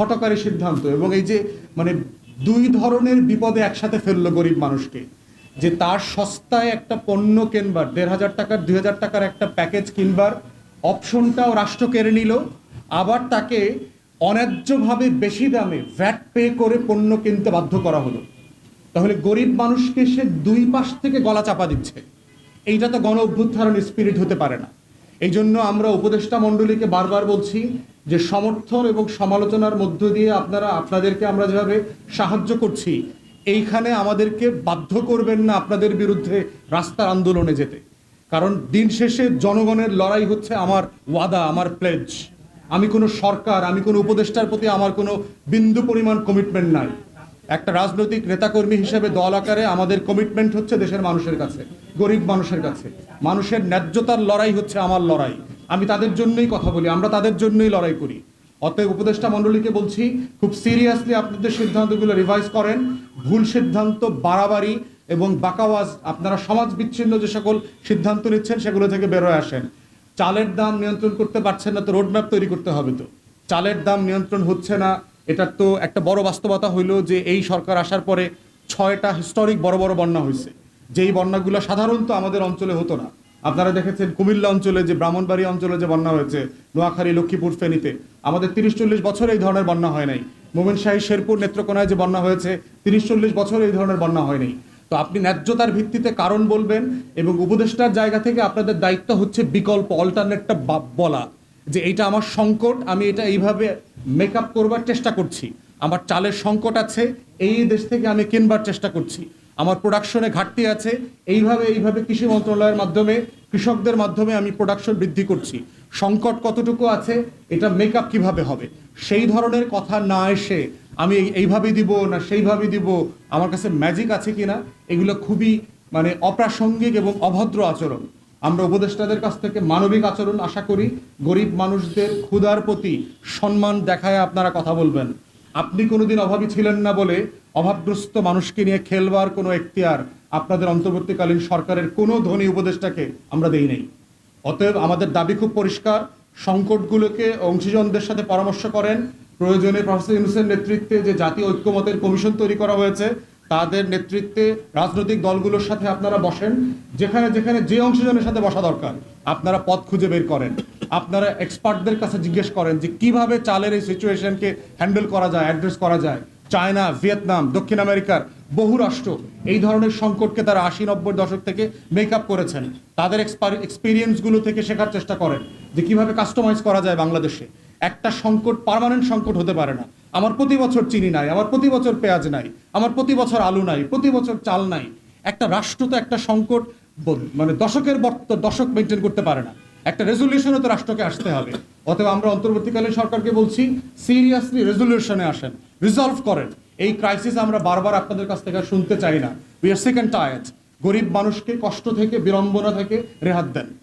হটকারী সিদ্ধান্ত এবং এই যে মানে দুই ধরনের বিপদে একসাথে ফেলল গরিব মানুষকে। যে তার সস্তায় একটা পণ্য কিনবার, দেড় হাজার টাকার, দুই হাজার টাকার একটা প্যাকেজ কিনবার অপশনটাও রাষ্ট্র কেড়ে নিল। আবার তাকে অন্যায্যভাবে বেশি দামে ভ্যাট পে করে পণ্য কিনতে বাধ্য করা হলো। তাহলে গরিব মানুষকে সে দুই পাশ থেকে গলা চাপা দিচ্ছে। এইটা তো গণ অভ্যুত্থানের স্পিরিট হতে পারে না। এই জন্য আমরা উপদেষ্টা মণ্ডলীকে বারবার বলছি যে সমর্থন এবং সমালোচনার মধ্য দিয়ে আপনারা, আপনাদেরকে আমরা যেভাবে সাহায্য করছি, এইখানে আমাদেরকে বাধ্য করবেন না আপনাদের বিরুদ্ধে রাস্তার আন্দোলনে যেতে। কারণ দিন শেষে জনগণের লড়াই হচ্ছে আমার ওয়াদা, আমার প্লেজ আমি কোনো সরকার, আমি কোনো উপদেষ্টার প্রতি আমার কোনো বিন্দু পরিমাণ কমিটমেন্ট নাই। একটা রাজনৈতিক নেতাকর্মী হিসেবে দল আকারে আমাদের কমিটমেন্ট হচ্ছে দেশের মানুষের কাছে। গরিব মানুষের কাছে। মানুষের ন্যায্যতার লড়াই হচ্ছে আমার লড়াই। আমি তাদের জন্যই কথা বলি, আমরা তাদের জন্যই লড়াই করি। অতএব উপদেষ্টা মণ্ডলীকে বলছি, খুব সিরিয়াসলি আপনাদের সিদ্ধান্তগুলো রিভাইজ করেন, ভুল সিদ্ধান্ত বাড়াবাড়ি এবং বাকাওয়াজ, আপনারা সমাজ বিচ্ছিন্ন যে সকল সিদ্ধান্ত নিচ্ছেন, সেগুলো থেকে বেরোয় আসেন। চালের দাম নিয়ন্ত্রণ করতে পারছেন না তো রোডম্যাপ তৈরি করতে হবে তো। চালের দাম নিয়ন্ত্রণ হচ্ছে না এটার তো একটা বড় বাস্তবতা হইল যে এই সরকার আসার পরে ছয়টা হিস্টোরিক বড় বড় বন্যা হয়েছে যেই বন্যাগুলো সাধারণত আমাদের অঞ্চলে হতো না। আপনারা দেখেছেন কুমিল্লা অঞ্চলে যে ব্রাহ্মণবাড়ি অঞ্চলে যে বন্যা হয়েছে, নোয়াখালী, লক্ষ্মীপুর, ফেনীতে, আমাদের তিরিশ চল্লিশ বছর এই ধরনের বন্যা হয় নাই। মোমেন শাহী শেরপুর নেত্রকোনায় যে বন্যা হয়েছে তিরিশ চল্লিশ বছর এই ধরনের বন্যা হয় নাই। তো আপনি ন্যায্যতার ভিত্তিতে কারণ বলবেন এবং উপদেষ্টার জায়গা থেকে আপনাদের দায়িত্ব হচ্ছে বিকল্প অল্টারনেটটা বলা যে এইটা আমার সংকট, আমি এটা এইভাবে মেক করবার চেষ্টা করছি। আমার চালের সংকট আছে, এই দেশ থেকে আমি কিনবার চেষ্টা করছি। আমার প্রোডাকশনে ঘাটতি আছে। এইভাবে এইভাবে কৃষি মন্ত্রণালয়ের মাধ্যমে, কৃষকদের মাধ্যমে আমি প্রোডাকশন বৃদ্ধি করছি। সংকট কতটুকু আছে, এটা মেক আপ কীভাবে হবে? সেই ধরনের কথা না এসে আমি এই- এইভাবে দিব না সেইভাবে দিব, আমার কাছে ম্যাজিক আছে কিনা, এগুলো খুবই মানে অপ্রাসঙ্গিক এবং অভদ্র আচরণ। আমরা উপদেষ্টাদের কাছ থেকে মানবিক আচরণ আশা করি, গরিব মানুষদের ক্ষুধার প্রতি সম্মান দেখায় আপনারা কথা বলবেন। আপনি কোনোদিন অভাবী ছিলেন না বলে অভাবগ্রস্ত মানুষকে নিয়ে খেলবার কোনো এখতিয়ার আপনাদের অন্তর্বর্তীকালীন সরকারের কোনো ধনী উপদেষ্টাকে আমরা দেই নাই। অতএব আমাদের দাবি খুব পরিষ্কার, সংকটগুলোকে অংশীজনদের সাথে পরামর্শ করেন। প্রয়োজনে প্রফেসর ইউনুসের নেতৃত্বে যে জাতীয় ঐক্যমতের কমিশন তৈরি করা হয়েছে, তাদের নেতৃত্বে রাজনৈতিক দলগুলোর সাথে আপনারা বসেন, যেখানে যেখানে যে অংশজনের সাথে বসা দরকার, আপনারা পথ খুঁজে বের করেন। আপনারা এক্সপার্টদের কাছে জিজ্ঞেস করেন যে কীভাবে চালের এই সিচুয়েশনকে হ্যান্ডেল করা যায় অ্যাড্রেস করা যায়। চায়না, ভিয়েতনাম, দক্ষিণ আমেরিকার বহু রাষ্ট্র এই ধরনের সংকটকে তারা আশি নব্বই দশক থেকে মেক আপ করেছেন। তাদের এক্সপিরিয়েন্সগুলো থেকে শেখার চেষ্টা করেন যে কীভাবে কাস্টমাইজ করা যায় বাংলাদেশে। একটা সংকট পার্মানেন্ট সংকট হতে পারে না। আমার প্রতি বছর চিনি নাই, আমার প্রতি বছর পেঁয়াজ নাই, আমার প্রতি বছর আলু নাই, প্রতি বছর চাল নাই। একটা রাষ্ট্র তো একটা সংকট মানে দশকের বর্ত দশক মেনটেন করতে পারে না। একটা রেজলিউশনে তো রাষ্ট্রকে আসতে হবে। অতএব আমরা অন্তর্বর্তীকালীন সরকারকে বলছি সিরিয়াসলি রেজলিউশনে আসেন। রিজলভ করেন। এই ক্রাইসিস আমরা বারবার আপনাদের কাছ থেকে শুনতে চাই না। উই আর সেকেন্ড টায়ার্ড গরিব মানুষকে কষ্ট থেকে, বিড়ম্বনা থেকে রেহাত দেন।